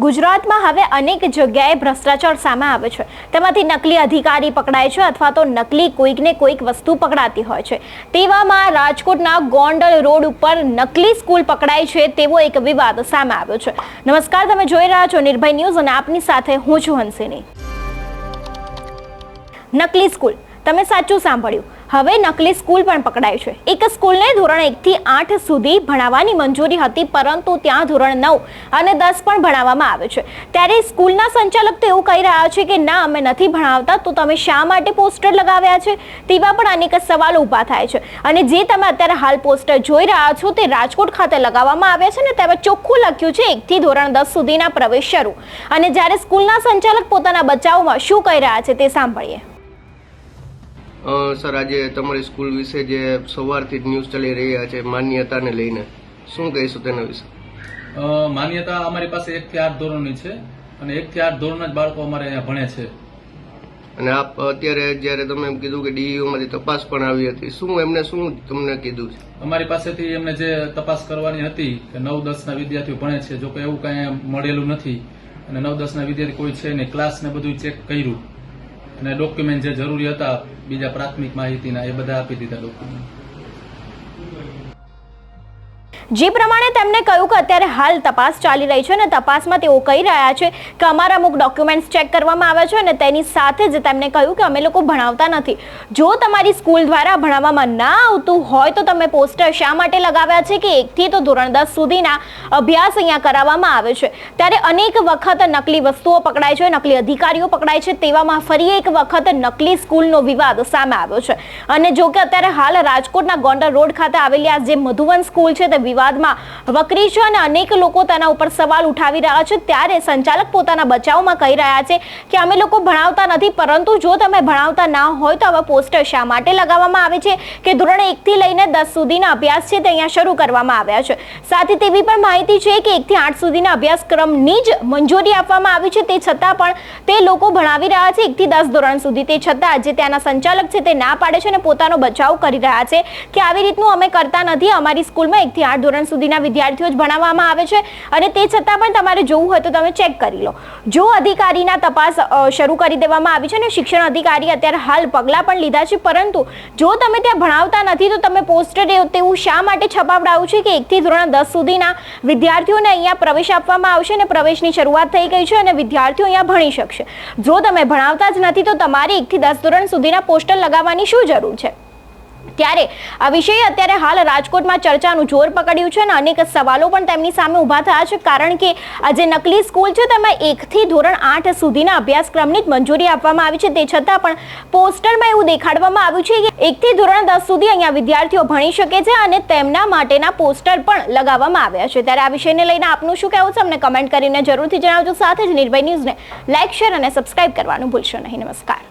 ગુજરાતમાં હવે અનેક જગ્યાએ ભ્રષ્ટાચાર સામે આવે છે. તેમાંથી નકલી અધિકારી પકડાય છે અથવા તો નકલી કોઈકને કોઈક વસ્તુ પકડાતી હોય છે. તેવામાં રાજકોટના ગોંડલ રોડ ઉપર નકલી સ્કૂલ પકડાય છે તેવો એક વિવાદ સામે આવ્યો છે. નમસ્કાર, તમે જોઈ રહ્યા છો નિર્ભય ન્યૂઝ અને આપની સાથે હું છું હંસિની. નકલી સ્કૂલ, તમે સાચું સાંભળ્યું. હવે નકલી સ્કૂલ પણ પકડાય છે. એક સ્કૂલને ધોરણ એકથી આઠ સુધી ભણાવવાની મંજૂરી હતી, પરંતુ ત્યાં ધોરણ નવ અને દસ પણ ભણાવવામાં આવે છે. ત્યારે સ્કૂલના સંચાલક તો એવું કહી રહ્યા છે કે, ના, અમે નથી ભણાવતા, તો તમે શા માટે પોસ્ટર લગાવ્યા છે? તેવા પણ અનેક સવાલો ઊભા થાય છે. અને જે તમે અત્યારે હાલ પોસ્ટર જોઈ રહ્યા છો, તે રાજકોટ ખાતે લગાવવામાં આવ્યા છે ને તેમાં ચોખ્ખું લખ્યું છે એકથી ધોરણ દસ સુધીના પ્રવેશ શરૂ. અને જ્યારે સ્કૂલના સંચાલક પોતાના બચાવમાં શું કહી રહ્યા છે તે સાંભળીએ. સર આજે તમારી સ્કૂલ વિશે જે સવારથી ન્યૂઝ ચાલી રહ્યા છે માન્યતાને લઈને શું કહીશું તેના વિશે? માન્યતા અમારી પાસે એક થી આઠ ધોરણની છે અને એક થી આઠ ધોરણના જ બાળકો અમારે અહીંયા ભણે છે. અને આપ અત્યારે જ્યારે તમે એમ કીધું કે ડીયુમાંથી તપાસ પણ આવી હતી શું એમને શું તમને કીધું છે? અમારી પાસેથી એમને જે તપાસ કરવાની હતી કે નવ દસના વિદ્યાર્થીઓ ભણે છે જો કે એવું કાંઈ મળેલું નથી અને નવ દસના વિદ્યાર્થી કોઈ છે નહીં ક્લાસ ને બધું ચેક કર્યું. અને ડોક્યુમેન્ટ જે જરૂરી હતા બીજા પ્રાથમિક માહિતીના એ બધા આપી દીધા ડોક્યુમેન્ટ જે પ્રમાણે તેમણે કહ્યું કે અત્યારે હાલ તપાસ ચાલી રહી છે અને તપાસમાં તેઓ કહી રહ્યા છે કે અમારા અમુક ડોક્યુમેન્ટ્સ ચેક કરવામાં આવે છે અને તેની સાથે જ તેમણે કહ્યું કે અમે લોકો ભણાવતા નથી. જો તમારી સ્કૂલ દ્વારા ભણાવવામાં ના આવતું હોય તો તમે પોસ્ટર શા માટે લગાવ્યા છે કે એકથી તો ધોરણ દસ સુધીના અભ્યાસ અહીંયા કરાવવામાં આવે છે? ત્યારે અનેક વખત નકલી વસ્તુઓ પકડાય છે, નકલી અધિકારીઓ પકડાય છે, તેવામાં ફરી એક વખત નકલી સ્કૂલનો વિવાદ સામે આવ્યો છે. અને જો કે અત્યારે હાલ રાજકોટના ગોંડલ રોડ ખાતે આવેલી આ જે મધુવન સ્કૂલ છે તે વિવાદમાં વકરી છે અને અનેક લોકો તેના ઉપર સવાલ ઉઠાવી રહ્યા છે. ત્યારે સંચાલક પોતાના બચાવમાં કહી રહ્યા છે કે અમે લોકો ભણાવતા નથી, પરંતુ જો તમે ભણાવતા ના હોય તો હવે પોસ્ટર શા માટે લગાવવામાં આવે છે કે ધોરણ એકથી લઈને દસ સુધીના અભ્યાસ છે તે અહીંયા શરૂ કરવામાં આવ્યા છે. સાથે તેવી પણ માહિતી છે કે એકથી આઠ સુધીના અભ્યાસક્રમની જ મંજૂરી આપવામાં આવી છે. તે છતાં પણ તે લોકો ભણાવી રહ્યા છે એકથી દસ ધોરણ સુધી. તે છતાં જે ત્યાંના સંચાલક છે તે ના પાડે છે અને પોતાનો બચાવ કરી રહ્યા છે કે આવી રીતનું અમે કરતા નથી. અમારી સ્કૂલમાં એકથી આઠ ધોરણ સુધીના વિદ્યાર્થીઓ જ ભણાવવામાં આવે છે અને તે છતાં પણ તમારે જોવું હોય તો તમે ચેક કરી લો. જો અધિકારીના તપાસ શરૂ કરી દેવામાં આવી છે અને શિક્ષણ અધિકારી અત્યારે હાલ પગલાં પણ લીધા છે, પરંતુ જો તમે ત્યાં ભણાવતા નથી, તો તમે પોસ્ટર તેવું શા માટે છપાવડાવ્યું છે કે એકથી ધોરણ દસ સુધીના વિદ્યાર્થીઓને અહીંયા પ્રવેશ આપવામાં આવશે અને પ્રવેશની શરૂઆત થઈ ગઈ છે અને વિદ્યાર્થીઓ અહીંયા ભણી શકશે? જો તમે ભણાવતા જ નથી, તો તમારે એકથી દસ ધોરણ સુધીના પોસ્ટર લગાવવાની શું જરૂર છે? ત્યારે આ વિષય અત્યારે હાલ રાજકોટમાં ચર્ચાનું જોર પકડ્યું છે અને અનેક સવાલો પણ તેમની સામે ઊભા થયા છે. કારણ કે આ જે નકલી સ્કૂલ છે, તેમાં એકથી ધોરણ આઠ સુધીના અભ્યાસક્રમની જ મંજૂરી આપવામાં આવી છે. તે છતાં પણ પોસ્ટરમાં એવું દેખાડવામાં આવ્યું છે કે એકથી ધોરણ દસ સુધી અહીંયા વિદ્યાર્થીઓ ભણી શકે છે અને તેમના માટેના પોસ્ટર પણ લગાવવામાં આવ્યા છે. ત્યારે આ વિષયને લઈને આપનું શું કહેવું છે? અમને કમેન્ટ કરીને જરૂરથી જણાવજો. સાથે જ નિર્ભય ન્યૂઝને લાઇક શેર અને સબસ્ક્રાઇબ કરવાનું ભૂલશો નહીં. નમસ્કાર.